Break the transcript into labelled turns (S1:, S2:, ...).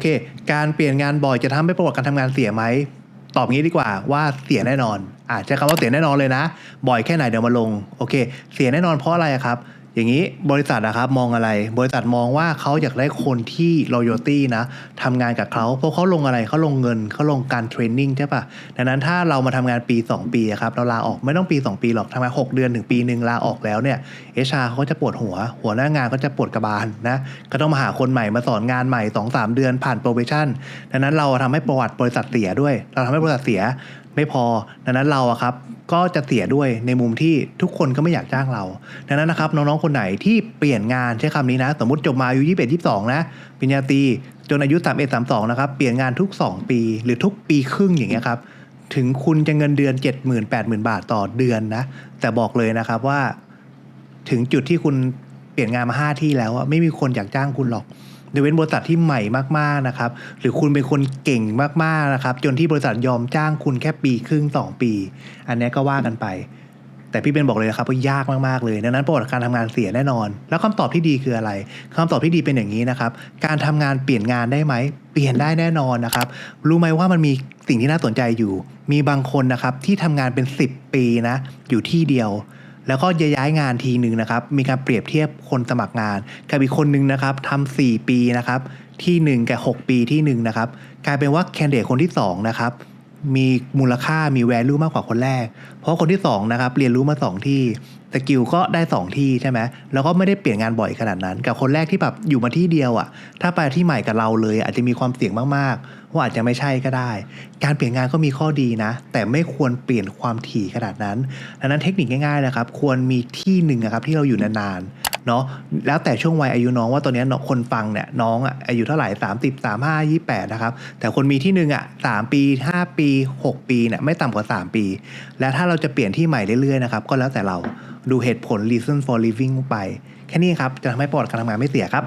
S1: เค การเปลี่ยนงานบ่อยจะทำให้ประวัติการทำงานเสียไหมตอบงี้ดีกว่าว่าเสียแน่นอนอาจจะคำว่าเสียแน่นอนเลยนะ บ่อยแค่ไหนเดี๋ยวมาลงโอเค เสียแน่นอนเพราะอะไรครับ อย่างนี้บริษัทนะครับมองอะไร บริษัทมองว่าเขาอยากได้คนที่ loyalty นะทำงานกับเขาเพราะเขาลงอะไรเขาลงเงินเขาลงการเทรนนิ่งใช่ปะดังนั้นถ้าเรามาทำงานปี 2 ปีอะครับเราลาออกไม่ต้องปี 2 ปีหรอกทำงาน6เดือนถึงปีหนึ่งลาออกแล้วเนี่ย HR เขาจะปวดหัว หัวหน้างานก็จะปวดกระบาลนะก็ต้องมาหาคนใหม่มาสอนงานใหม่2-3เดือนผ่าน probation ดังนั้นเราทำให้ประวัติบริษัทเสียด้วย เราทำให้บริษัทเสีย ไม่พอ ดังนั้นเราอะครับก็จะเสียด้วยในมุมที่ทุกคนก็ไม่อยากจ้างเรา ดังนั้นนะครับน้องๆคนไหนที่เปลี่ยนงานใช้คำนี้นะ สมมติจบมาอายุ21 22นะปริญญาตรีจนอายุ31 32นะครับเปลี่ยนงานทุก2ปีหรือทุกปีครึ่งอย่างเงี้ยครับถึงคุณจะเงินเดือน 70,000 80,000 บาทต่อเดือนนะ แต่บอกเลยนะครับว่า ถึงจุดที่คุณเปลี่ยนงานมาห้าที่แล้วไม่มีคนอยากจ้างคุณหรอก ยกเว้นบริษัทที่ใหม่มากๆนะครับ หรือคุณเป็นคนเก่งมากๆนะครับ จนที่บริษัทยอมจ้างคุณแค่ปีครึ่งสองปี อันนี้ก็ว่ากันไป แต่พี่เบนบอกเลยนะครับว่ายากมากๆเลยดังนั้นประวัติการทำงานเสียแน่นอน แล้วคำตอบที่ดีคืออะไรคำตอบที่ดีเป็นอย่างนี้นะครับ การทำงานเปลี่ยนงานได้ไหมเปลี่ยนได้แน่นอนนะครับ รู้ไหมว่ามันมีสิ่งที่น่าสนใจอยู่ มีบางคนนะครับที่ทำงานเป็น 10 ปีนะอยู่ที่เดียว แล้วก็ย้ายงานทีหนึ่งนะครับ มีการเปรียบเทียบคนสมัครงาน กับอีกคนนึงนะครับทำ4ปีนะครับที่หนึ่งกับ 6 ปีที่หนึ่งนะครับกลายเป็นว่าแคนดิเดตคนที่สองนะครับ มีมูลค่ามี value มากกว่าคนแรก เพราะคนที่สองนะครับเรียนรู้มาสองที่สกิลก็ได้สองที่ใช่ไหมแล้วก็ไม่ได้เปลี่ยนงานบ่อยขนาดนั้น กับคนแรกที่แบบอยู่มาที่เดียวอะ่ะ ถ้าไปที่ใหม่กับเราเลย อาจจะมีความเสี่ยงมากๆ ว่าอาจจะไม่ใช่ก็ได้ การเปลี่ยนงานก็มีข้อดีนะ แต่ไม่ควรเปลี่ยนความถี่ขนาดนั้นดังนั้นเทคนิคง่ายๆนะครับ ควรมีที่หนึ่งครับที่เราอยู่นาน เนาะแล้วแต่ช่วงวัยอายุน้องว่าตอนนี้คนฟังเนี่ยน้องอะอายุเท่าไหร่สามสิบสามห้ายี่แปดนะครับ แต่คนมีที่หนึ่งอะสามปีห้าปีหกปีเนี่ยไม่ต่ำกว่าสามปี และถ้าเราจะเปลี่ยนที่ใหม่เรื่อยๆนะครับก็แล้วแต่เราดูเหตุผล reason for living ไป แค่นี้ครับ จะทำให้ปอดการทำงานไม่เสียครับ